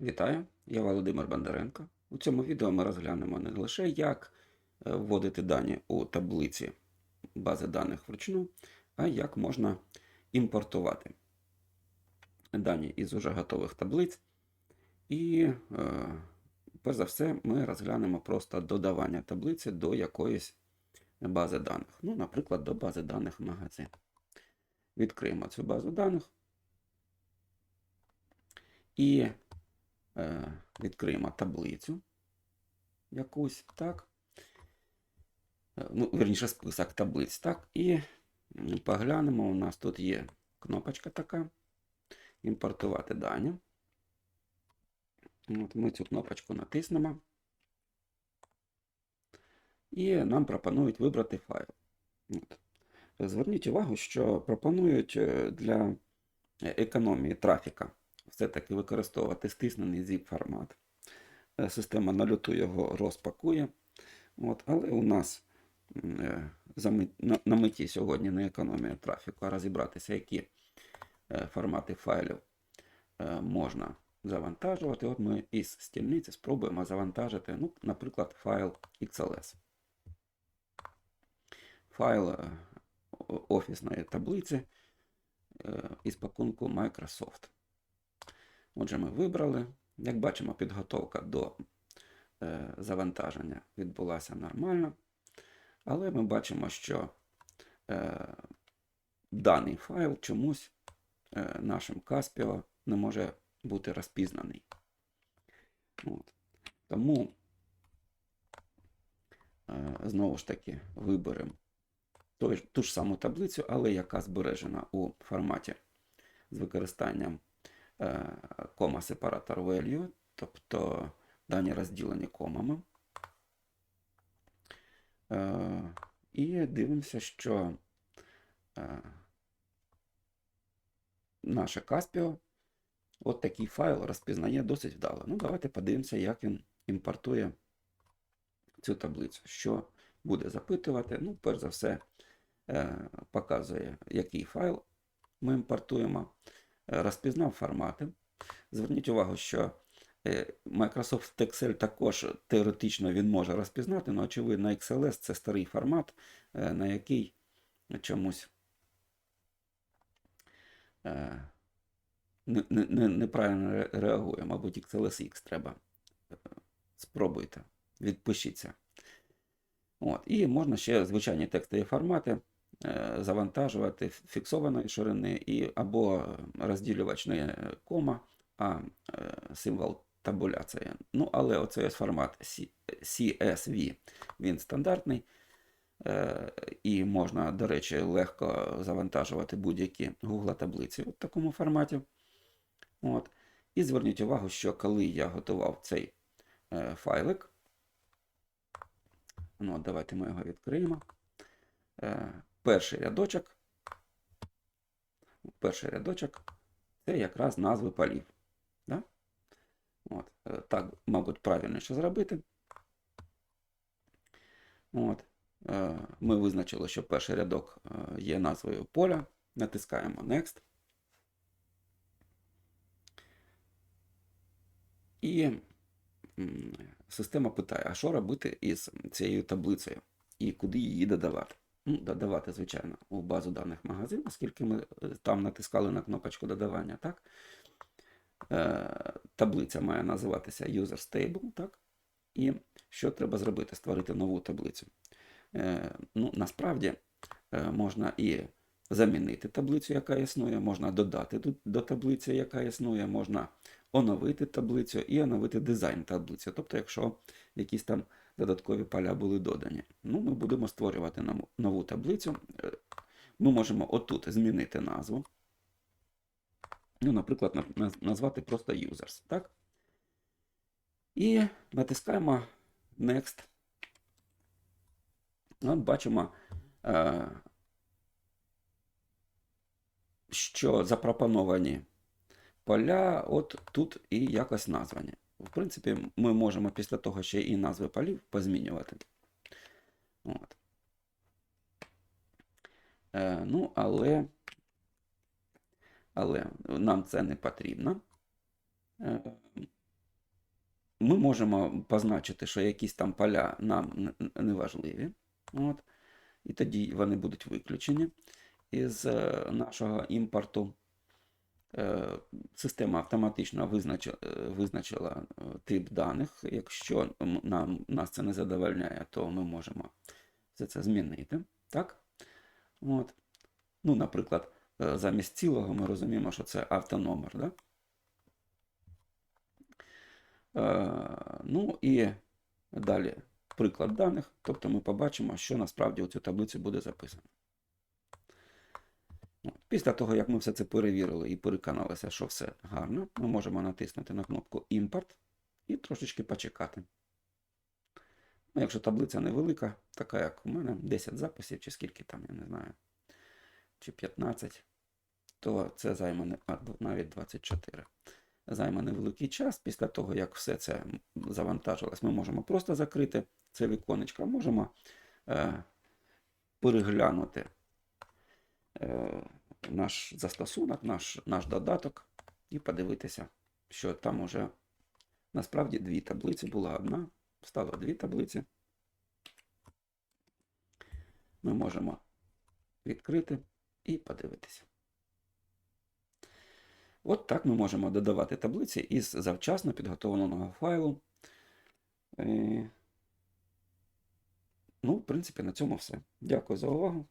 Вітаю, я Володимир Бондаренко. У цьому відео ми розглянемо не лише як е, вводити дані у таблиці бази даних вручну, а як можна імпортувати дані із уже готових таблиць. І, е, перш за все, ми розглянемо просто додавання таблиці до якоїсь бази даних. Ну, наприклад, до бази даних магазин. Відкриємо цю базу даних. І відкриємо таблицю якусь, так. Е, Ну, верніше, список таблиць, так. І поглянемо, у нас тут є кнопочка така. Імпортувати дані. От ми цю кнопочку натиснемо. І нам пропонують вибрати файл. От. Зверніть увагу, що пропонують е, для економії трафіка все-таки використовувати стиснений zip формат. Е, Система на люту його розпакує. От, але у нас е, на, меті сьогодні не економія трафіку, а розібратися, які е, формати файлів можна завантажувати. От ми із стільниці спробуємо завантажити, ну, наприклад, файл XLS. Файл офісної таблиці із пакунку Microsoft. Отже, ми вибрали. Як бачимо, підготовка до е, завантаження відбулася нормально. Але ми бачимо, що е, даний файл чомусь е, нашим Caspio не може бути розпізнаний. От. Тому е, знову ж таки виберемо ту ж саму таблицю, але яка збережена у форматі з використанням кома сепаратор value, тобто дані розділені комами. Е, І дивимося, що е, наше Caspio от такий файл розпізнає досить вдало. Ну, давайте подивимося, як він імпортує цю таблицю. Що буде запитувати? Ну, перш за все, е, показує, який файл ми імпортуємо. Розпізнав формати. Зверніть увагу, що е, Microsoft Excel також теоретично він може розпізнати, але очевидно, XLS це старий формат, е, на який чомусь е, не- не- не- неправильно реагує. Мабуть, XLSX треба. Спробуйте, відпишіться. От. І можна ще звичайні текстові формати завантажувати фіксованої ширини і або розділювач не кома, а е, символ табуляції. Ну, але оцей формат CSV, він стандартний. Е, І можна, до речі, легко завантажувати будь-які Google таблиці в такому форматі. От. І зверніть увагу, що коли я готував цей е, файлик, ну, давайте ми його відкриємо. Перший рядочок. Перший рядочок це якраз назви полів. Да? От. е, Так, мабуть, правильніше зробити. От. Е, Ми визначили, що перший рядок е, є назвою поля. Натискаємо Next. І система питає, а що робити із цією таблицею і куди її додавати? Ну, додавати, звичайно, у базу даних магазин, оскільки ми е, там натискали на кнопочку додавання, так? Е, таблиця має називатися User Stable, так? І що треба зробити? Створити нову таблицю. Е, ну, насправді е, можна і замінити таблицю, яка існує, можна додати до, до таблиці, яка існує, можна оновити таблицю і оновити дизайн таблиці. Тобто, якщо якісь там додаткові поля були додані. Ну, ми будемо створювати нову таблицю. Е, Ми можемо отут змінити назву. Ну, наприклад, назвати просто users. Так? І натискаємо Next. От бачимо, е, що запропоновані поля от тут і якось названі. В принципі, ми можемо після того ще і назви полів позмінювати. От. Е, ну, але, але нам це не потрібно. Е, ми можемо позначити, що якісь там поля нам не важливі. І тоді вони будуть виключені із е, нашого імпорту. Е, Система автоматично визначила, визначила е, тип даних. Якщо нам, нас це не задовольняє, то ми можемо все це змінити. Так? От. Ну, наприклад, е, замість цілого ми розуміємо, що це автономер. Да? Е, Ну і далі приклад даних. Тобто ми побачимо, що насправді у цю таблицю буде записано. Після того, як ми все це перевірили і переконалися, що все гарно, ми можемо натиснути на кнопку Імпорт і трошечки почекати. Ну, якщо таблиця невелика, така як у мене, 10 записів, чи скільки там, я не знаю, чи 15, то це займе не- а, навіть 24. Займе невеликий час. Після того, як все це завантажилось, ми можемо просто закрити це віконечко, можемо е, переглянути наш застосунок, наш, наш додаток і подивитися, що там уже насправді дві таблиці, була одна, стало дві таблиці. Ми можемо відкрити і подивитися. От так ми можемо додавати таблиці із завчасно підготовленого файлу. Е, Ну, в принципі, на цьому все. Дякую за увагу.